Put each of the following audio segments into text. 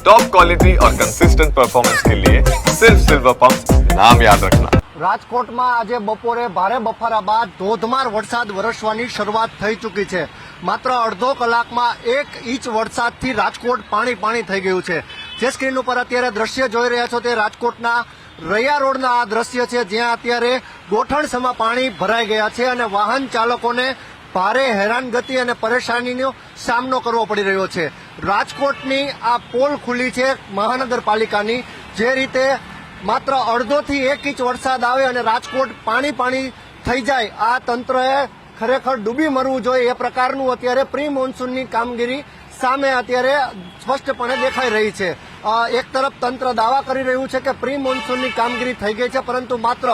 Top quality और consistent performance के लिए सिर्फ सिल्वर पंप नाम याद रखना રાજકોટમાં આજે બપોરે ભારે બફારા બાદ ધોધમાર વરસાદ વરસવાની શરૂઆત થઈ ચૂકી છે માત્ર અડધો કલાકમાં એક ઇંચ વરસાદથી રાજકોટ પાણી પાણી થઈ ગયું છે જે સ્ક્રીન ઉપર અત્યારે દ્રશ્ય જોઈ રહ્યા છો તે રાજકોટના રૈયા રોડના આ દ્રશ્ય છે જ્યાં અત્યારે ગોઠણસમાં પાણી ભરાઈ ગયા છે અને વાહન ચાલકોને ભારે હેરાનગતિ અને પરેશાનીનો સામનો કરવો પડી રહ્યો છે. રાજકોટની આ પોલ ખુલ્લી છે મહાનગરપાલિકાની, જે રીતે માત્ર અડધોથી એક ઇંચ વરસાદ આવે અને રાજકોટ પાણી પાણી થઈ જાય, આ તંત્રએ ખરેખર ડૂબી મરવું જોઈએ. એ પ્રકારનું અત્યારે પ્રી મોન્સૂનની કામગીરી સામે અત્યારે સ્પષ્ટપણે દેખાઈ રહી છે. એક તરફ તંત્ર દાવા કરી રહ્યું છે કે પ્રી મોન્સૂનની કામગીરી થઈ ગઈ છે, પરંતુ માત્ર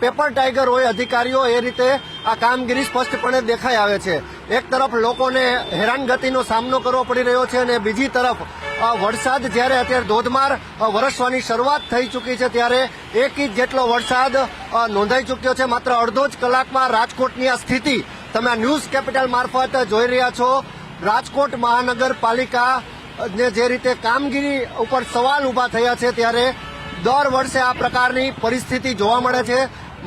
પેપર ટાઈગર હોય, અધિકારીઓ એ રીતે આ કામગીરી સ્પષ્ટપણે દેખાઈ આવે છે. એક તરફ લોકોને હેરાનગતિનો સામનો કરવો પડી રહ્યો છે અને બીજી તરફ વરસાદ જ્યારે અત્યારે ધોધમાર વરસવાની શરૂઆત થઈ ચૂકી છે ત્યારે એક ઇંચ જેટલો વરસાદ નોંધાઈ ચૂક્યો છે. માત્ર અડધો જ કલાકમાં રાજકોટની આ સ્થિતિ તમે આ ન્યૂઝ કેપિટલ મારફત જોઈ રહ્યા છો. રાજકોટ મહાનગરપાલિકા ને જે રીતે કામગીરી ઉપર સવાલ ઊભા થયા છે ત્યારે દર વર્ષે આ પ્રકારની પરિસ્થિતિ જોવા મળે છે.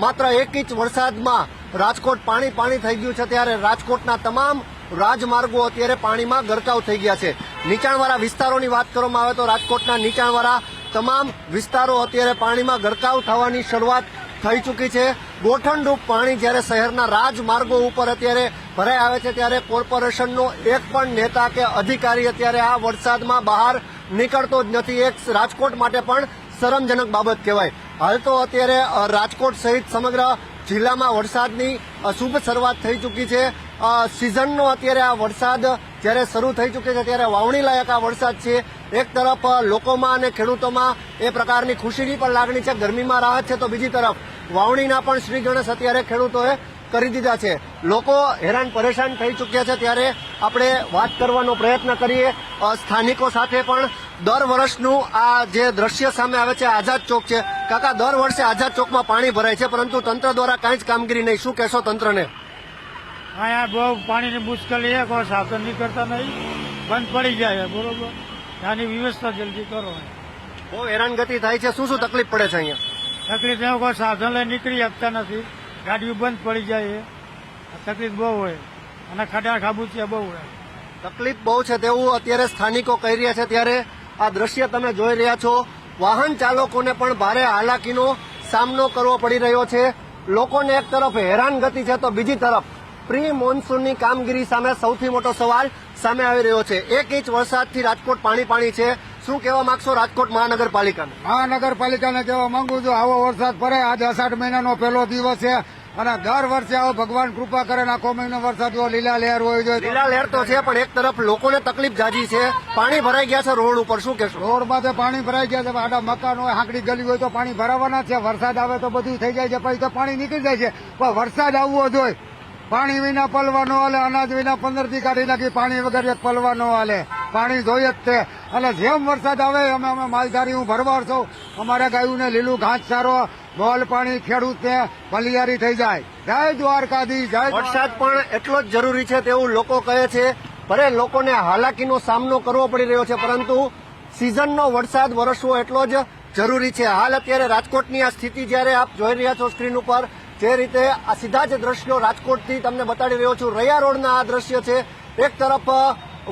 માત્ર એક ઇંચ વરસાદમાં રાજકોટ પાણી પાણી થઈ ગયું છે ત્યારે રાજકોટના તમામ રાજમાર્ગો અત્યારે પાણીમાં ગરકાવ થઈ ગયા છે. નીચાણવાળા વિસ્તારોની વાત કરવામાં આવે તો રાજકોટના નીચાણવાળા તમામ વિસ્તારો અત્યારે પાણીમાં ગરકાવ થવાની શરૂઆત થઈ ચૂકી છે. ગોઠણરૂપ પાણી જ્યારે શહેરના રાજમાર્ગો ઉપર અત્યારે ભરાઈ આવે છે ત્યારે કોર્પોરેશનનો એક પણ નેતા કે અધિકારી અત્યારે આ વરસાદમાં બહાર નીકળતો જ નથી. એક રાજકોટ માટે પણ શરમજનક બાબત કહેવાય. હાલ તો અત્યારે રાજકોટ સહિત સમગ્ર જિલ્લામાં વરસાદની શુભ શરૂઆત થઈ ચૂકી છે. સિઝનનો અત્યારે આ વરસાદ જ્યારે શરૂ થઈ ચૂક્યો છે, ત્યારે વાવણી લાયક આ વરસાદ છે. એક તરફ લોકોમાં અને ખેડૂતોમાં એ પ્રકારની ખુશીની પણ લાગણી છે, ગરમીમાં રાહત છે, તો બીજી તરફ વાવણીના પણ શ્રી ગણેશ અત્યારે ખેડૂતોએ કરી દીધા છે. લોકો હેરાન પરેશાન થઈ ચૂક્યા છે, ત્યારે આપણે વાત કરવાનો પ્રયત્ન કરીએ. સ્થાનિકો સાથે પણ દર વર્ષનું આ જે દ્રશ્ય સામે આવે છે આઝાદ ચોક છે. કાકા દર વર્ષે આઝાદ ચોકમાં પાણી ભરાય છે પરંતુ તંત્ર દ્વારા કાંઈ જ કામગીરી નહીં. શું કહેશો તંત્રને? અહીંયા બહુ પાણીની મુશ્કેલી છે કોઈ સાધન નહીં કરતા નહીં. બંધ પડી જાય બરોબર? આની વ્યવસ્થા જલ્દી કરો બહુ હેરાનગતિ થાય છે. શું શું તકલીફ પડે છે અહીંયા? તકલીફ એવું કોઈ સાધન લઈ નીકળી શકતા નથી. ગાડીઓ બંધ પડી જાય તકલીફ બહુ હોય. અને ખડા ખાબુચિયા બહુ હોય. તકલીફ બહુ છે તેવું અત્યારે સ્થાનિકો કહી રહ્યા છે. ત્યારે આ દ્રશ્ય તમે જોઈ રહ્યા છો. વાહન ચાલકોને પણ ભારે હાલાકીનો સામનો કરવો પડી રહ્યો છે. લોકોને એક તરફ હેરાનગતિ છે તો બીજી તરફ પ્રી મોન્સૂનની કામગીરી સામે સૌથી મોટો સવાલ સામે આવી રહ્યો છે. એક ઇંચ વરસાદથી રાજકોટ પાણી પાણી છે. શું કહેવા માંગશો રાજકોટ મહાનગરપાલિકાને? મહાનગરપાલિકાને કહેવા માંગુ છું, આવો વરસાદ પડે. આજે અષાઢ મહિનાનો પહેલો દિવસ છે. અને દર વર્ષે આવો ભગવાન કૃપા કરે ને આખો મહિનો વરસાદ હોય લીલા લહેર હોય જોઈએ લીલા લહેર તો છે પણ એક તરફ લોકોને તકલીફ જાજી છે. પાણી ભરાઈ ગયા છે રોડ ઉપર શું કે રોડ તો પાણી ભરાઈ ગયા છે આડા મકાન હોય હાંકડી ગલી હોય તો પાણી ભરાવાના જ છે. વરસાદ આવે તો બધું થઈ જાય છે પછી તો પાણી નીકળી જાય છે. પણ વરસાદ આવવો જોઈએ. પાણી વિના પલવા ન હાલે, અનાજ વિના પંદરથી કાઢી નાખી, પાણી વગર એક પલવા ન હાલે. પાણી જોઈએ જ તે. અને જેમ વરસાદ આવે, અમે અમે માલધારી હું ભરવાર છું. અમારે ગાયુને લીલું ઘાસ સારો બોલ પાણી ખેડૂતને પલિયારી થઈ જાય. જય દ્વારકાધી જય વરસાદ પણ એટલો જ જરૂરી છે તેવું લોકો કહે છે. ભલે લોકોને હાલાકીનો સામનો કરવો પડી રહ્યો છે, પરંતુ સિઝનનો વરસાદ વરસવો એટલો જ જરૂરી છે. હાલ અત્યારે રાજકોટની આ સ્થિતિ જ્યારે આપ જોઈ રહ્યા છો સ્ક્રીન ઉપર જે રીતે આ સીધા જ દ્રશ્યો રાજકોટથી તમને બતાડી રહ્યો છું. રૈયા રોડના આ દ્રશ્ય છે. એક તરફ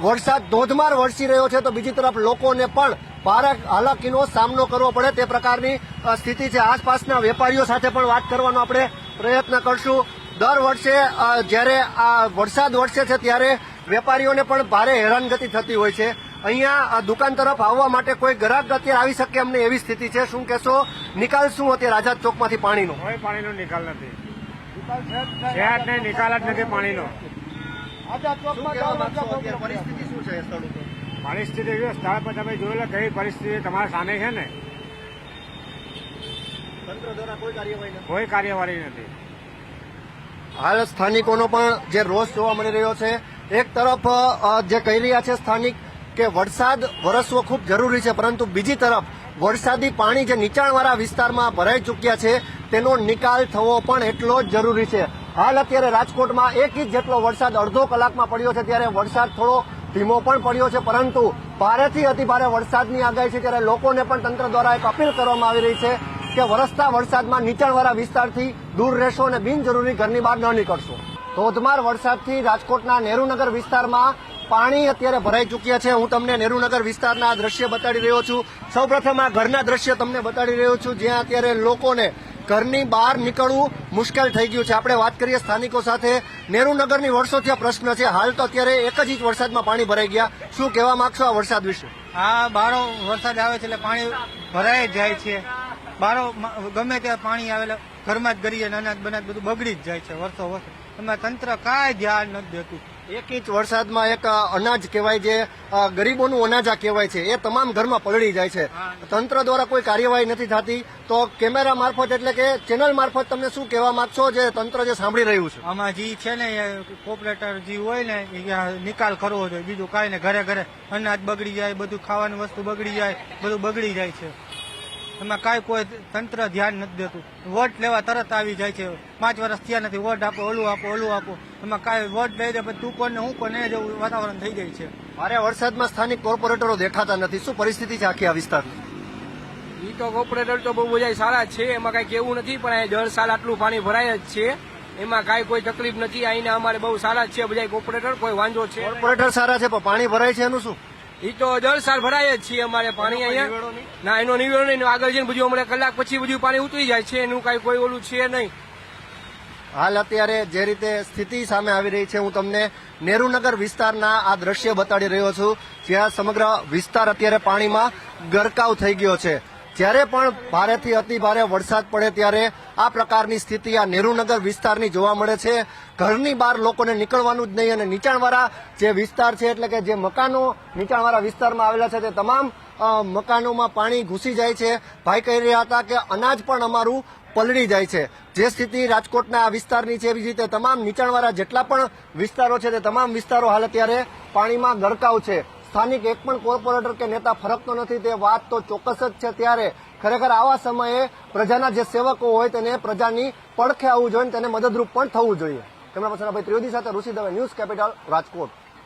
વરસાદ ધોધમાર વરસી રહ્યો છે તો બીજી તરફ લોકોને પણ ભારે હાલાકીનો સામનો કરવો પડે તે પ્રકારની સ્થિતિ છે. આસપાસના વેપારીઓ સાથે પણ વાત કરવાનો આપણે પ્રયત્ન કરશું. દર વર્ષે જ્યારે આ વરસાદ વરસે છે ત્યારે વેપારીઓને પણ ભારે હેરાનગતિ થતી હોય છે. અહીંયા દુકાન તરફ આવવા માટે કોઈ ગ્રાહક અત્યારે આવી શકે અમને એવી સ્થિતિ છે. શું કહેશો? નિકાલ શું અત્યારે આઝાદ ચોકમાંથી પાણીનો? કોઈ પાણીનો નિકાલ નથી. છે જ નિકાલ જ નથી પાણીનો. પરિસ્થિતિ શું છે સ્થળ પરિસ્થિતિ સ્થળ પર તમે જોયેલા કઈ પરિસ્થિતિ તમારા સામે છે ને? કોઈ કાર્યવાહી નથી. કોઈ કાર્યવાહી નથી. હાલ સ્થાનિકોનો પણ જે રોષ જોવા મળી રહ્યો છે. એક તરફ જે કહી રહ્યા છે સ્થાનિક કે વરસાદ વરસવો ખૂબ જરૂરી છે, પરંતુ બીજી તરફ વરસાદી પાણી જે નીચાણવાળા વિસ્તારમાં ભરાઈ ચૂક્યા છે, તેનો નિકાલ થવો પણ એટલો જ જરૂરી છે. હાલ અત્યારે રાજકોટમાં એક ઇંચ જેટલો વરસાદ અડધો કલાકમાં પડ્યો છે, ત્યારે વરસાદ થોડો ધીમો પણ પડ્યો છે, પરંતુ ભારેથી અતિભારે વરસાદની આગાહી છે, ત્યારે લોકોને પણ તંત્ર દ્વારા એક અપીલ કરવામાં આવી રહી છે કે વરસતા વરસાદમાં નીચાણવાળા વિસ્તારથી દૂર રહેશો અને બિનજરૂરી ઘરની બહાર ન નીકળશો. ધોધમાર વરસાદથી રાજકોટના નેહરુનગર વિસ્તારમાં પાણી અત્યારે ભરાઈ ચૂક્યા છે. હું તમને નેહરુનગર વિસ્તારના આ દ્રશ્ય બતાડી રહ્યો છું. સૌપ્રથમ આ ઘરના દ્રશ્ય તમને બતાડી રહ્યો છું. જ્યાં અત્યારે લોકોને ઘરની બહાર નીકળવું મુશ્કેલ થઈ ગયું છે. આપણે વાત કરીએ સ્થાનિકો સાથે. નેહરુનગરની વર્ષોથી આ પ્રશ્ન છે. હાલ તો અત્યારે એક જ ઇંચ વરસાદમાં પાણી ભરાઈ ગયા. શું કહેવા માંગશો આ વરસાદ વિશે? આ બારો વરસાદ આવે છે એટલે પાણી ભરાઈ જાય છે. બારો ગમે ત્યાં પાણી આવે એટલે ઘરમાં જ ગરીએ નાના અનાજ બનાજ બધું બગડી જ જાય છે વર્ષો વર્ષ એમાં તંત્ર કાંઈ ધ્યાન નથી દેતું. એક ઇંચ વરસાદમાં એક અનાજ કહેવાય જે ગરીબોનું અનાજ આ કહેવાય છે એ તમામ ઘરમાં પલળી જાય છે. તંત્ર દ્વારા કોઈ કાર્યવાહી નથી થતી તો કેમેરા મારફત એટલે કે ચેનલ મારફત તમને શું કહેવા માંગશો જે તંત્ર જે સાંભળી રહ્યું છે? આમાં જે છે ને એ કોપરેટર જે હોય ને એ નિકાલ કરવો જોઈએ. બીજું કાંઈ ને ઘરે ઘરે અનાજ બગડી જાય બધું ખાવાની વસ્તુ બગડી જાય બધું બગડી જાય છે. એમાં કાંઈ કોઈ તંત્ર ધ્યાન નથી દેતું. વોટ લેવા તરત આવી જાય છે. પાંચ વર્ષ થયા નથી. વોટ આપો ઓલું આપો ઓલું આપો. એમાં કાંઈ વોટ લઈ જાય તું કોને હું કોને એ જેવું વાતાવરણ થઈ જાય છે. મારે વરસાદમાં સ્થાનિક કોર્પોરેટરો દેખાતા નથી. શું પરિસ્થિતિ છે આખી આ વિસ્તારની? ઈ તો કોર્પોરેટર તો બહુ બધા સારા જ છે. એમાં કઈ કેવું નથી પણ અહીં દર સાલ આટલું પાણી ભરાય જ છે. એમાં કાંઈ કોઈ તકલીફ નથી. અહીંના અમારે બહુ સારા જ છે બધા કોર્પોરેટર. કોઈ વાંધો છે કોર્પોરેટર સારા છે પણ પાણી ભરાય છે એનું શું? ઈ તો દર સાલ ભરાય જ છે અમારે પાણી અહીંયા. ના એનો નિવેડો નહીં. આગળ જઈને બધું હમણાં કલાક પછી બધું પાણી ઉતરી જાય છે એનું કાંઈ કોઈ ઓલું છે નહીં. હાલ અત્યારે જે રીતે સ્થિતિ સામે આવી રહી છે હું તમને નેહરુનગર વિસ્તારના આ દ્રશ્ય બતાડી રહ્યો છું જ્યાં સમગ્ર વિસ્તાર અત્યારે પાણીમાં ગરકાવ થઈ ગયો છે. જ્યારે પણ ભારેથી અતિ ભારે વરસાદ પડે ત્યારે આ પ્રકારની સ્થિતિ આ નેહરુનગર વિસ્તારની જોવા મળે છે. ઘરની બહાર લોકોને નીકળવાનું જ નહીં અને નીચાણવાળા જે વિસ્તાર છે, એટલે કે જે મકાનો નીચાણવાળા વિસ્તારમાં આવેલા છે, તે તમામ મકાનોમાં પાણી ઘૂસી જાય છે. ભાઈ કહી રહ્યા હતા કે અનાજ પણ અમારું પલળી જાય છે. જે સ્થિતિ રાજકોટના આ વિસ્તારની છે, એવી રીતે તમામ નીચાણવાળા જેટલા પણ વિસ્તારો છે, તે તમામ વિસ્તારો હાલ અત્યારે પાણીમાં ગરકાવ છે. સ્થાનિક એક પણ કોર્પોરેટર કે નેતા ફરકતો નથી, તે વાત તો ચોક્કસ જ છે ત્યારે ખરેખર આવા સમયે પ્રજાના જે સેવકો હોય તેને પ્રજાની પડખે આવવું જોઈએ તેને મદદરૂપ પણ થવું જોઈએ. કેમેરા પછાડા ભાઈ ત્રિવેદી સાથે ઋષિ દવે ન્યૂઝ કેપિટલ રાજકોટ.